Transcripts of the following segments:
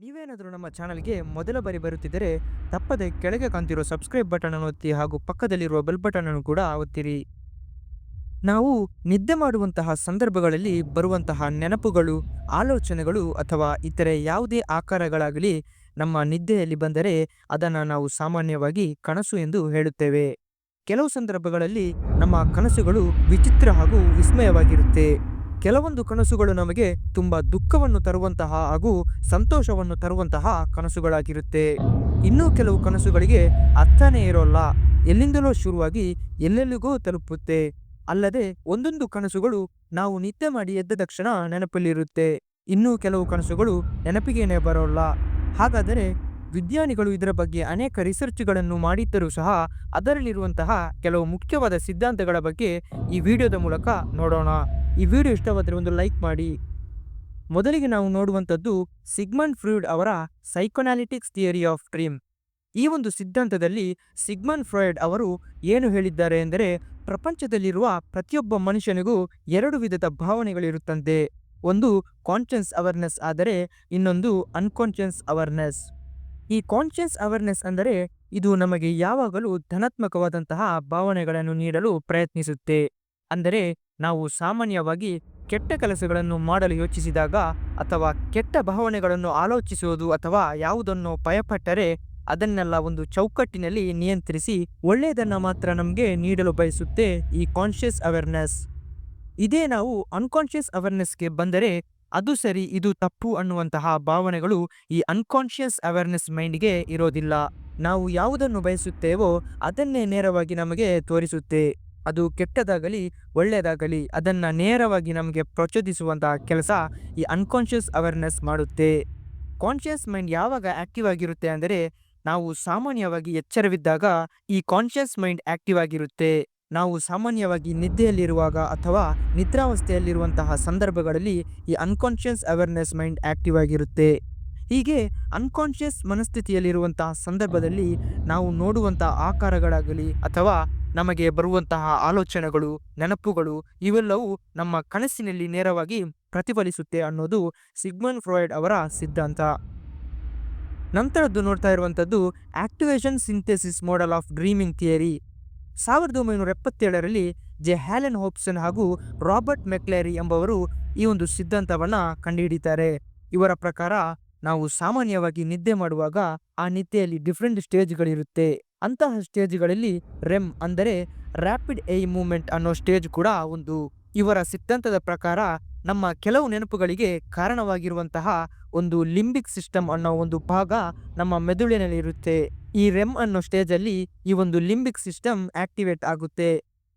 ನೀವೇನಾದರೂ ನಮ್ಮ ಚಾನಲ್ಗೆ ಮೊದಲ ಬಾರಿ ಬರುತ್ತಿದ್ದರೆ ತಪ್ಪದೆ ಕೆಳಗೆ ಕಾಣ್ತಿರೋ ಸಬ್ಸ್ಕ್ರೈಬ್ ಬಟನ್ ಅನ್ನು ಒತ್ತಿ ಹಾಗೂ ಪಕ್ಕದಲ್ಲಿರುವ ಬೆಲ್ ಬಟನ್ ಅನ್ನು ಕೂಡ ಒತ್ತಿರಿ. ನಾವು ನಿದ್ದೆ ಮಾಡುವಂತಹ ಸಂದರ್ಭಗಳಲ್ಲಿ ಬರುವಂತಹ ನೆನಪುಗಳು, ಆಲೋಚನೆಗಳು ಅಥವಾ ಇತರೆ ಯಾವುದೇ ಆಕಾರಗಳಾಗಲಿ ನಮ್ಮ ನಿದ್ದೆಯಲ್ಲಿ ಬಂದರೆ ಅದನ್ನು ನಾವು ಸಾಮಾನ್ಯವಾಗಿ ಕನಸು ಎಂದು ಹೇಳುತ್ತೇವೆ. ಕೆಲವು ಸಂದರ್ಭಗಳಲ್ಲಿ ನಮ್ಮ ಕನಸುಗಳು ವಿಚಿತ್ರ ಹಾಗೂ ವಿಸ್ಮಯವಾಗಿರುತ್ತೆ. ಕೆಲವೊಂದು ಕನಸುಗಳು ನಮಗೆ ತುಂಬ ದುಃಖವನ್ನು ತರುವಂತಹ ಹಾಗೂ ಸಂತೋಷವನ್ನು ತರುವಂತಹ ಕನಸುಗಳಾಗಿರುತ್ತೆ. ಇನ್ನೂ ಕೆಲವು ಕನಸುಗಳಿಗೆ ಅರ್ಥನೇ ಇರೋಲ್ಲ. ಎಲ್ಲಿಂದಲೋ ಶುರುವಾಗಿ ಎಲ್ಲೆಲ್ಲಿಗೋ ತಲುಪುತ್ತೆ. ಅಲ್ಲದೆ ಒಂದೊಂದು ಕನಸುಗಳು ನಾವು ನಿದ್ದೆ ಮಾಡಿ ಎದ್ದ ತಕ್ಷಣ ನೆನಪಲ್ಲಿರುತ್ತೆ. ಇನ್ನೂ ಕೆಲವು ಕನಸುಗಳು ನೆನಪಿಗೇನೆ ಬರೋಲ್ಲ. ಹಾಗಾದರೆ ವಿಜ್ಞಾನಿಗಳು ಇದರ ಬಗ್ಗೆ ಅನೇಕ ರಿಸರ್ಚ್ಗಳನ್ನು ಮಾಡಿದ್ದರೂ ಸಹ ಅದರಲ್ಲಿರುವಂತಹ ಕೆಲವು ಮುಖ್ಯವಾದ ಸಿದ್ಧಾಂತಗಳ ಬಗ್ಗೆ ಈ ವಿಡಿಯೋದ ಮೂಲಕ ನೋಡೋಣ. ಈ ವಿಡಿಯೋ ಇಷ್ಟವಾದರೆ ಒಂದು ಲೈಕ್ ಮಾಡಿ. ಮೊದಲಿಗೆ ನಾವು ನೋಡುವಂಥದ್ದು ಸಿಗ್ಮಂಡ್ ಫ್ರೂಯ್ಡ್ ಅವರ ಸೈಕೊನಾಲಿಟಿಕ್ಸ್ ಥಿಯರಿ ಆಫ್ ಡ್ರೀಮ್ ಈ ಒಂದು ಸಿದ್ಧಾಂತದಲ್ಲಿ ಸಿಗ್ಮನ್ ಫ್ರಾಯ್ಡ್ ಅವರು ಏನು ಹೇಳಿದ್ದಾರೆ ಎಂದರೆ ಪ್ರಪಂಚದಲ್ಲಿರುವ ಪ್ರತಿಯೊಬ್ಬ ಮನುಷ್ಯನಿಗೂ ಎರಡು ವಿಧದ ಭಾವನೆಗಳಿರುತ್ತಂತೆ. ಒಂದು ಕಾನ್ಷಿಯನ್ಸ್ ಅವೇರ್ನೆಸ್ ಆದರೆ ಇನ್ನೊಂದು ಅನ್ಕಾನ್ಷಿಯನ್ಸ್ ಅವೇರ್ನೆಸ್ ಈ ಕಾನ್ಷಿಯನ್ಸ್ ಅವೇರ್ನೆಸ್ ಅಂದರೆ ಇದು ನಮಗೆ ಯಾವಾಗಲೂ ಧನಾತ್ಮಕವಾದಂತಹ ಭಾವನೆಗಳನ್ನು ನೀಡಲು ಪ್ರಯತ್ನಿಸುತ್ತೆ. ಅಂದರೆ ನಾವು ಸಾಮಾನ್ಯವಾಗಿ ಕೆಟ್ಟ ಕೆಲಸಗಳನ್ನು ಮಾಡಲು ಯೋಚಿಸಿದಾಗ ಅಥವಾ ಕೆಟ್ಟ ಭಾವನೆಗಳನ್ನು ಆಲೋಚಿಸುವುದು ಅಥವಾ ಯಾವುದನ್ನು ಭಯಪಟ್ಟರೆ ಅದನ್ನೆಲ್ಲ ಒಂದು ಚೌಕಟ್ಟಿನಲ್ಲಿ ನಿಯಂತ್ರಿಸಿ ಒಳ್ಳೆಯದನ್ನು ಮಾತ್ರ ನಮಗೆ ನೀಡಲು ಬಯಸುತ್ತೆ ಈ ಕಾನ್ಷಿಯಸ್ ಅವೇರ್ನೆಸ್ ಇದೇ ನಾವು ಅನ್ಕಾನ್ಷಿಯಸ್ ಅವೇರ್ನೆಸ್ಗೆ ಬಂದರೆ ಅದು ಸರಿ, ಇದು ತಪ್ಪು ಅನ್ನುವಂತಹ ಭಾವನೆಗಳು ಈ ಅನ್ಕಾನ್ಷಿಯಸ್ ಅವೇರ್ನೆಸ್ ಮೈಂಡ್ಗೆ ಇರೋದಿಲ್ಲ. ನಾವು ಯಾವುದನ್ನು ಬಯಸುತ್ತೇವೋ ಅದನ್ನೇ ನೇರವಾಗಿ ನಮಗೆ ತೋರಿಸುತ್ತೆ. ಅದು ಕೆಟ್ಟದಾಗಲಿ, ಒಳ್ಳೆಯದಾಗಲಿ, ಅದನ್ನು ನೇರವಾಗಿ ನಮಗೆ ಪ್ರಚೋದಿಸುವಂತಹ ಕೆಲಸ ಈ ಅನ್ಕಾನ್ಷಿಯಸ್ ಅವೇರ್ನೆಸ್ ಮಾಡುತ್ತೆ. ಕಾನ್ಷಿಯಸ್ ಮೈಂಡ್ ಯಾವಾಗ ಆಕ್ಟಿವ್ ಆಗಿರುತ್ತೆ ಅಂದರೆ, ನಾವು ಸಾಮಾನ್ಯವಾಗಿ ಎಚ್ಚರವಿದ್ದಾಗ ಈ ಕಾನ್ಷಿಯಸ್ ಮೈಂಡ್ ಆಕ್ಟಿವ್ ಆಗಿರುತ್ತೆ. ನಾವು ಸಾಮಾನ್ಯವಾಗಿ ನಿದ್ದೆಯಲ್ಲಿರುವಾಗ ಅಥವಾ ನಿದ್ರಾವಸ್ಥೆಯಲ್ಲಿರುವಂತಹ ಸಂದರ್ಭಗಳಲ್ಲಿ ಈ ಅನ್ಕಾನ್ಷಿಯಸ್ ಅವೇರ್ನೆಸ್ ಮೈಂಡ್ ಆಕ್ಟಿವ್ ಆಗಿರುತ್ತೆ. ಹೀಗೆ ಅನ್ಕಾನ್ಷಿಯಸ್ ಮನಸ್ಥಿತಿಯಲ್ಲಿರುವಂತಹ ಸಂದರ್ಭದಲ್ಲಿ ನಾವು ನೋಡುವಂತಹ ಆಕಾರಗಳಾಗಲಿ ಅಥವಾ ನಮಗೆ ಬರುವಂತಹ ಆಲೋಚನೆಗಳು, ನೆನಪುಗಳು ಇವೆಲ್ಲವೂ ನಮ್ಮ ಕನಸಿನಲ್ಲಿ ನೇರವಾಗಿ ಪ್ರತಿಫಲಿಸುತ್ತೆ ಅನ್ನೋದು ಸಿಗ್ಮನ್ ಫ್ರಾಯ್ಡ್ ಅವರ ಸಿದ್ಧಾಂತ. ನಂತರದ್ದು ನೋಡ್ತಾ ಇರುವಂಥದ್ದು activation synthesis model of dreaming theory. ಸಾವಿರದ ಒಂಬೈನೂರ ಎಪ್ಪತ್ತೇಳರಲ್ಲಿ ಜೆ. ಹ್ಯಾಲೆನ್ ಹೋಪ್ಸನ್ ಹಾಗೂ ರಾಬರ್ಟ್ ಮೆಕ್ಲೇರಿ ಎಂಬವರು ಈ ಒಂದು ಸಿದ್ಧಾಂತವನ್ನು ಕಂಡುಹಿಡಿತಾರೆ. ಇವರ ಪ್ರಕಾರ ನಾವು ಸಾಮಾನ್ಯವಾಗಿ ನಿದ್ದೆ ಮಾಡುವಾಗ ಆ ನಿದ್ದೆಯಲ್ಲಿ ಡಿಫ್ರೆಂಟ್ ಸ್ಟೇಜ್ಗಳಿರುತ್ತೆ. ಅಂತಹ ಸ್ಟೇಜ್ಗಳಲ್ಲಿ ರೆಮ್ ಅಂದರೆ ರ್ಯಾಪಿಡ್ ಐ ಮೂವ್ಮೆಂಟ್ ಅನ್ನೋ ಸ್ಟೇಜ್ ಕೂಡ ಒಂದು. ಇವರ ಸಿದ್ಧಾಂತದ ಪ್ರಕಾರ ನಮ್ಮ ಕೆಲವು ನೆನಪುಗಳಿಗೆ ಕಾರಣವಾಗಿರುವಂತಹ ಒಂದು ಲಿಂಬಿಕ್ ಸಿಸ್ಟಮ್ ಅನ್ನೋ ಒಂದು ಭಾಗ ನಮ್ಮ ಮೆದುಳಿನಲ್ಲಿ ಇರುತ್ತೆ ಈ ರೆಮ್ ಅನ್ನೋ ಸ್ಟೇಜಲ್ಲಿ ಈ ಒಂದು ಲಿಂಬಿಕ್ ಸಿಸ್ಟಮ್ ಆಕ್ಟಿವೇಟ್ ಆಗುತ್ತೆ.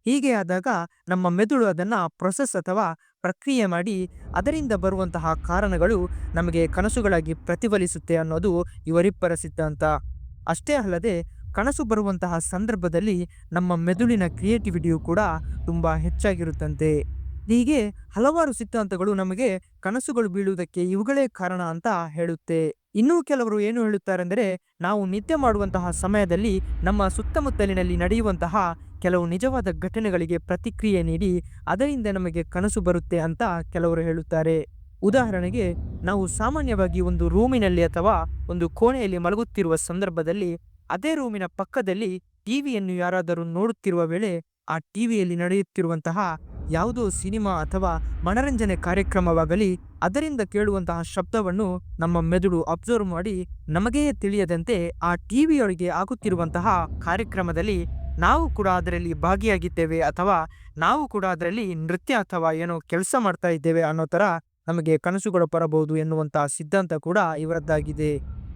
ಹೀಗೆ ಆದಾಗ ನಮ್ಮ ಮೆದುಳು ಅದನ್ನು ಪ್ರೊಸೆಸ್ ಅಥವಾ ಪ್ರಕ್ರಿಯೆ ಮಾಡಿ ಅದರಿಂದ ಬರುವಂತಹ ಕಾರಣಗಳು ನಮಗೆ ಕನಸುಗಳಾಗಿ ಪ್ರತಿಫಲಿಸುತ್ತೆ ಅನ್ನೋದು ಇವರಿಬ್ಬರ ಸಿದ್ಧಾಂತ. ಅಷ್ಟೇ ಅಲ್ಲದೆ ಕನಸು ಬರುವಂತಹ ಸಂದರ್ಭದಲ್ಲಿ ನಮ್ಮ ಮೆದುಳಿನ ಕ್ರಿಯೇಟಿವಿಟಿಯು ಕೂಡ ತುಂಬ ಹೆಚ್ಚಾಗಿರುತ್ತಂತೆ. ಹೀಗೆ ಹಲವಾರು ಸಿದ್ಧಾಂತಗಳು ನಮಗೆ ಕನಸುಗಳು ಬೀಳುವುದಕ್ಕೆ ಇವುಗಳೇ ಕಾರಣ ಅಂತ ಹೇಳುತ್ತೆ. ಇನ್ನೂ ಕೆಲವರು ಏನು ಹೇಳುತ್ತಾರೆಂದರೆ, ನಾವು ನಿದ್ದೆ ಮಾಡುವಂತಹ ಸಮಯದಲ್ಲಿ ನಮ್ಮ ಸುತ್ತಮುತ್ತಲಿನಲ್ಲಿ ನಡೆಯುವಂತಹ ಕೆಲವು ನಿಜವಾದ ಘಟನೆಗಳಿಗೆ ಪ್ರತಿಕ್ರಿಯೆ ನೀಡಿ ಅದರಿಂದ ನಮಗೆ ಕನಸು ಬರುತ್ತೆ ಅಂತ ಕೆಲವರು ಹೇಳುತ್ತಾರೆ. ಉದಾಹರಣೆಗೆ, ನಾವು ಸಾಮಾನ್ಯವಾಗಿ ಒಂದು ರೂಮಿನಲ್ಲಿ ಅಥವಾ ಒಂದು ಕೋಣೆಯಲ್ಲಿ ಮಲಗುತ್ತಿರುವ ಸಂದರ್ಭದಲ್ಲಿ ಅದೇ ರೂಮಿನ ಪಕ್ಕದಲ್ಲಿ ಟಿವಿಯನ್ನು ಯಾರಾದರೂ ನೋಡುತ್ತಿರುವ ವೇಳೆ ಆ ಟಿವಿಯಲ್ಲಿ ನಡೆಯುತ್ತಿರುವಂತಹ ಯಾವುದೋ ಸಿನಿಮಾ ಅಥವಾ ಮನರಂಜನೆ ಕಾರ್ಯಕ್ರಮವಾಗಲಿ, ಅದರಿಂದ ಕೇಳುವಂತಹ ಶಬ್ದವನ್ನು ನಮ್ಮ ಮೆದುಳು ಅಬ್ಸರ್ವ್ ಮಾಡಿ ನಮಗೇ ತಿಳಿಯದಂತೆ ಆ ಟಿವಿಯೊಳಗೆ ಆಗುತ್ತಿರುವಂತಹ ಕಾರ್ಯಕ್ರಮದಲ್ಲಿ ನಾವು ಕೂಡ ಅದರಲ್ಲಿ ಭಾಗಿಯಾಗಿದ್ದೇವೆ ಅಥವಾ ನಾವು ಕೂಡ ಅದರಲ್ಲಿ ನೃತ್ಯ ಅಥವಾ ಏನೋ ಕೆಲಸ ಮಾಡ್ತಾ ಇದ್ದೇವೆ ಅನ್ನೋ ಥರ ನಮಗೆ ಕನಸುಗಳು ಬರಬಹುದು ಎನ್ನುವಂತಹ ಸಿದ್ಧಾಂತ ಕೂಡ ಇವರದ್ದಾಗಿದೆ.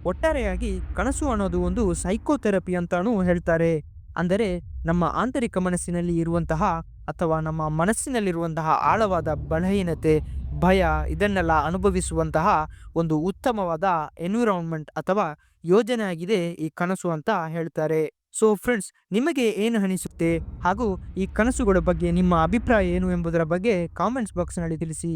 ಒಟ್ಟಾರೆಯಾಗಿ ಕನಸು ಅನ್ನೋದು ಒಂದು ಸೈಕೋಥೆರಪಿ ಅಂತಾನೂ ಹೇಳ್ತಾರೆ. ಅಂದರೆ ನಮ್ಮ ಆಂತರಿಕ ಮನಸ್ಸಿನಲ್ಲಿ ಇರುವಂತಹ ಅಥವಾ ನಮ್ಮ ಮನಸ್ಸಿನಲ್ಲಿರುವಂತಹ ಆಳವಾದ ಬಲಹೀನತೆ, ಭಯ ಇದನ್ನೆಲ್ಲ ಅನುಭವಿಸುವಂತಹ ಒಂದು ಉತ್ತಮವಾದ ಎನ್ವಿರಾನ್ಮೆಂಟ್ ಅಥವಾ ಯೋಜನೆ ಆಗಿದೆ ಈ ಕನಸು ಅಂತ ಹೇಳ್ತಾರೆ. ಸೊ ಫ್ರೆಂಡ್ಸ್ ನಿಮಗೆ ಏನು ಅನಿಸುತ್ತೆ? ಹಾಗೂ ಈ ಕನಸುಗಳ ಬಗ್ಗೆ ನಿಮ್ಮ ಅಭಿಪ್ರಾಯ ಏನು ಎಂಬುದರ ಬಗ್ಗೆ ಕಾಮೆಂಟ್ಸ್ ಬಾಕ್ಸ್ನಲ್ಲಿ ತಿಳಿಸಿ.